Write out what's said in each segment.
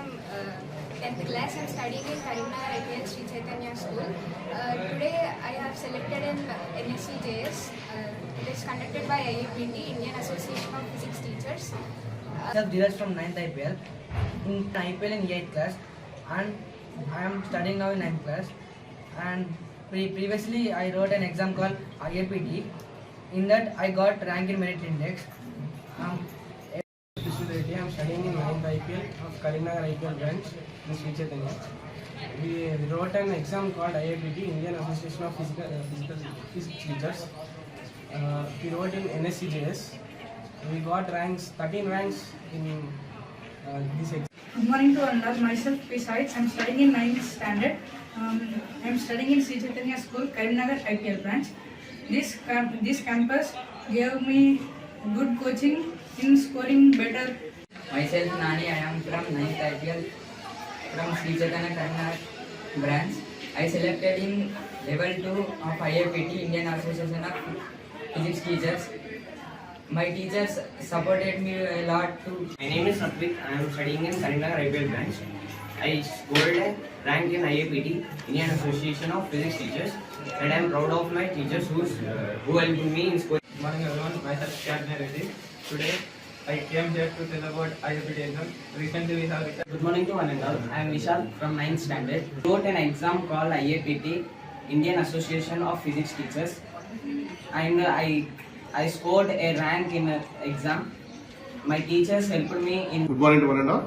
From uh, 10th class. I am studying in Karimnagar IPL Sri Chaitanya School. Today I have selected in NSCJS. It is conducted by IUPT, Indian Association of Physics Teachers. Uh, myself Dheeraj from 9th IPL. In IPL in 8th class and I am studying now in 9th class. And pre- previously I wrote an exam called IAPT. In that I got rank in merit index. Um, I'm studying in 9th IPL of Karimnagar IPL branch in Sri Chaitanya. We wrote an exam called IAPT, Indian Association of Physical, uh, Physical Physics Teachers. Uh, we wrote in NSCJS. We got ranks, 13 ranks in uh, this exam. Good morning to all. Myself, besides, I'm studying in 9th standard. Um, I'm studying in Sri School, Karimnagar IPL branch. This, this campus gave me good coaching in scoring better myself Nani, I am from 9th IPL from Sri Chaitanya Karnataka branch. I selected in level 2 of IAPT, Indian Association of Physics Teachers. My teachers supported me a lot to My name is Satvik. I am studying in Karimnagar IPL branch. I scored a rank in IAPT, Indian Association of Physics Teachers, and I am proud of my teachers who's, uh, who helped me in scoring. Good morning everyone. Myself Shadna Reddy. Today I came here to tell about IAPT exam. Recently we have Good morning to one and all. I am Vishal from 9th standard. Wrote an exam called IAPT, Indian Association of Physics Teachers, and I I scored a rank in an exam. My teachers helped me in good morning one and all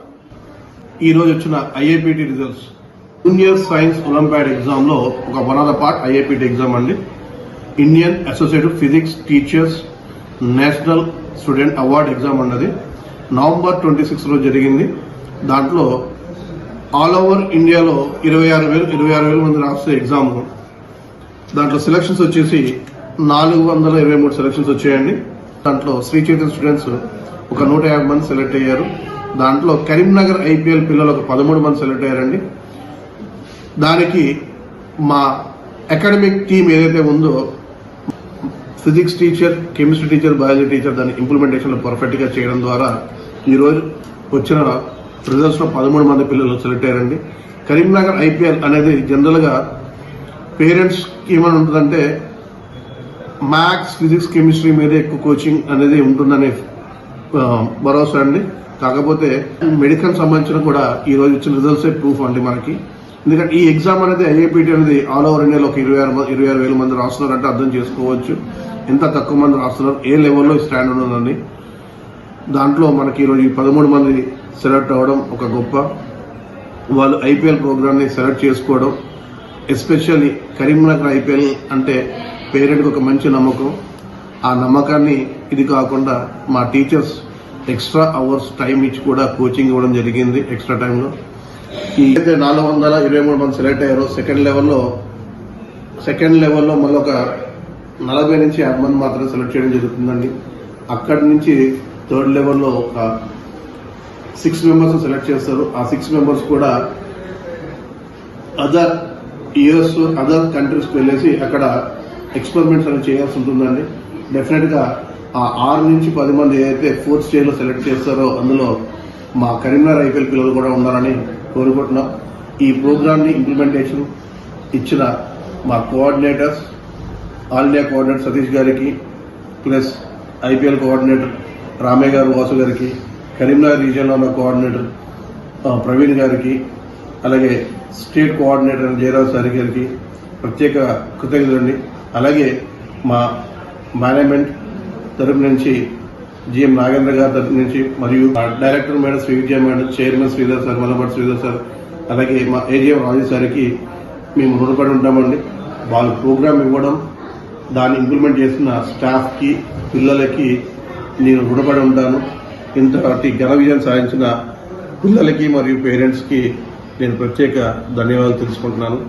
ఈ రోజు వచ్చిన IAPT results junior science olympiad ఎగ్జామ్లో ఒక one of the part IAPT exam అండి Indian associative physics teachers national student award exam అన్నది. November twenty సిక్స్లో జరిగింది. దాంట్లో ఆల్ ఓవర్ ఇండియాలో ఇరవై ఆరు వేలు ఇరవై ఆరు వేల మంది రాస్తే ఎగ్జామ్. దాంట్లో సెలక్షన్స్ వచ్చేసి నాలుగు వందల ఇరవై మూడు సెలక్షన్స్ వచ్చాయండి. దాంట్లో శ్రీ చైతన్య స్టూడెంట్స్ ఒక నూట యాభై మంది సెలెక్ట్ అయ్యారు. దాంట్లో కరీంనగర్ ఐపీఎల్ పిల్లలు ఒక పదమూడు మంది సెలెక్ట్ అయ్యారండి. దానికి మా అకాడమిక్ టీం ఏదైతే ఉందో physics teacher chemistry teacher biology teacher దాని ఇంప్లిమెంటేషన్ పర్ఫెక్ట్గా చేయడం ద్వారా ఈరోజు వచ్చిన రిజల్ట్స్లో పదమూడు మంది పిల్లలు సెలెక్ట్ అయ్యారండి. కరీంనగర్ ఐపీఎల్ అనేది జనరల్గా పేరెంట్స్ ఏమని ఉంటుందంటే మ్యాథ్స్ ఫిజిక్స్ కెమిస్ట్రీ మీదే ఎక్కువ కోచింగ్ అనేది ఉంటుందనే భరోసా అండి. కాకపోతే మెడికల్ సంబంధించిన కూడా ఈ రోజు వచ్చిన రిజల్ట్సే ప్రూఫ్ అండి మనకి. ఎందుకంటే ఈ ఎగ్జామ్ అనేది ఐఏపీటీ అనేది ఆల్ ఓవర్ ఇండియాలో ఒక ఇరవై ఆరు ఇరవై ఆరు వేల మంది రాస్తున్నారంటే అర్థం చేసుకోవచ్చు. ఎంత తక్కువ మంది రాస్తున్నారు ఏ లెవెల్లో స్టాండర్డ్ ఉందని. దాంట్లో మనకి ఈరోజు ఈ పదమూడు మంది సెలెక్ట్ అవ్వడం ఒక గొప్ప. వాళ్ళు ఐపీఎల్ ప్రోగ్రామ్ని సెలెక్ట్ చేసుకోవడం ఎస్పెషల్లీ కరీంనగర్ ఐపీఎల్ అంటే పేరెంట్కి ఒక మంచి నమ్మకం. ఆ నమ్మకాన్ని ఇది కాకుండా మా టీచర్స్ ఎక్స్ట్రా అవర్స్ టైం ఇచ్చి కూడా కోచింగ్ ఇవ్వడం జరిగింది ఎక్స్ట్రా టైంలో. ఈ అయితే నాలుగు వందల ఇరవై మూడు మంది సెలెక్ట్ అయ్యారో సెకండ్ లెవెల్లో సెకండ్ లెవెల్లో మళ్ళీ ఒక నలభై నుంచి యాభై మంది మాత్రమే సెలెక్ట్ చేయడం జరుగుతుందండి. అక్కడి నుంచి థర్డ్ లెవెల్లో ఒక సిక్స్ మెంబర్స్ సెలెక్ట్ చేస్తారు. ఆ సిక్స్ మెంబర్స్ కూడా అదర్ ఇయర్స్ అదర్ కంట్రీస్కి వెళ్ళేసి అక్కడ ఎక్స్పెరిమెంట్స్ అనేవి చేయాల్సి ఉంటుందండి. డెఫినెట్గా ఆ ఆరు నుంచి పది మంది ఏదైతే ఫోర్త్ స్టేజ్లో సెలెక్ట్ చేస్తారో అందులో మా కరీంనగర్ ఐపీఎల్ పిల్లలు కూడా ఉండాలని కోరుకుంటున్నాం. ఈ ప్రోగ్రామ్ని ఇంప్లిమెంటేషన్ ఇచ్చిన మా coordinators all India coordinator Satish గారికి ప్లస్ ఐపీఎల్ కోఆర్డినేటర్ రామయ్య గారు వాసు గారికి కరీంనగర్ రీజియన్లో ఉన్న కోఆర్డినేటర్ ప్రవీణ్ గారికి అలాగే స్టేట్ కోఆర్డినేటర్ జయరాజ్ సార్ గారికి ప్రత్యేక కృతజ్ఞతలండి. అలాగే మా మేనేజ్మెంట్ తరపు నుంచి జిఎం నాగేంద్ర గారి తరఫు నుంచి మరియు director madam Shri Vijaya madam chairman Sridhar sir Mallapati Sridhar sir అలాగే మా ఏజిఎం రాజు సార్కి మేము రుణపడి ఉంటామండి. వాళ్ళు ప్రోగ్రామ్ ఇవ్వడం దాన్ని ఇంప్లిమెంట్ చేసిన స్టాఫ్కి పిల్లలకి నేను రుణపడి ఉంటాను. ఇంతటి ఘన విజయం సాధించిన పిల్లలకి మరియు పేరెంట్స్కి నేను ప్రత్యేక ధన్యవాదాలు తెలుసుకుంటున్నాను.